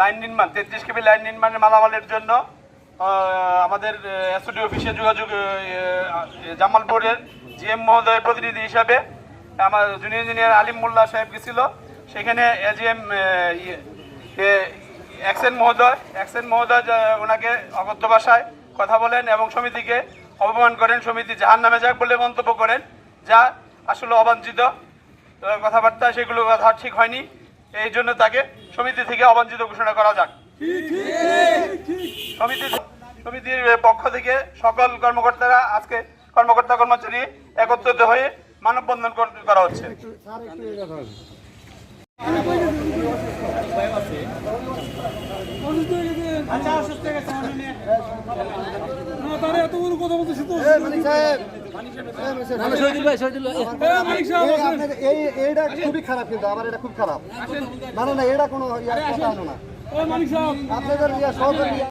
Line নির্মাণ, তেত্রিশ কেবি line নির্মাণের মালামালের জন্য আমাদের এসওডি অফিসে যোগাযোগ জামালপুরের জিএম মহোদয়ের প্রতিনিধি হিসাবে, আমার জুনিয়র ইঞ্জিনিয়ার আলিম মোল্লা সাহেব গেছিল সেখানে এজিএম অ্যাকসেন মহোদয় অ্যাকসেন মহোদয় ওনাকে অগত্য ভাষায় কথা বলেন এবং সমিতিকে অপমান করেন। সমিতি জাহান নামে যাক বলে মন্তব্য করেন, যা আসলে অবাঞ্ছিত। কথাবার্তা, সেগুলো কথা ঠিক হয়নি। এই জন্য তাকে সমিতি থেকে অবাঞ্ছিত ঘোষণা করা যাক। সমিতি সমিতির পক্ষ থেকে সকল কর্মকর্তারা আজকে কর্মকর্তা কর্মচারী একত্রিত হয়ে মানববন্ধন কর- করা হচ্ছে। আচ্ছা তারে এতগুলো কথা বলতেছি এইটা খুবই খারাপ কিন্তু আমার এটা খুব খারাপ না না না এটা কোনো কথা না আপনাদের ইয়া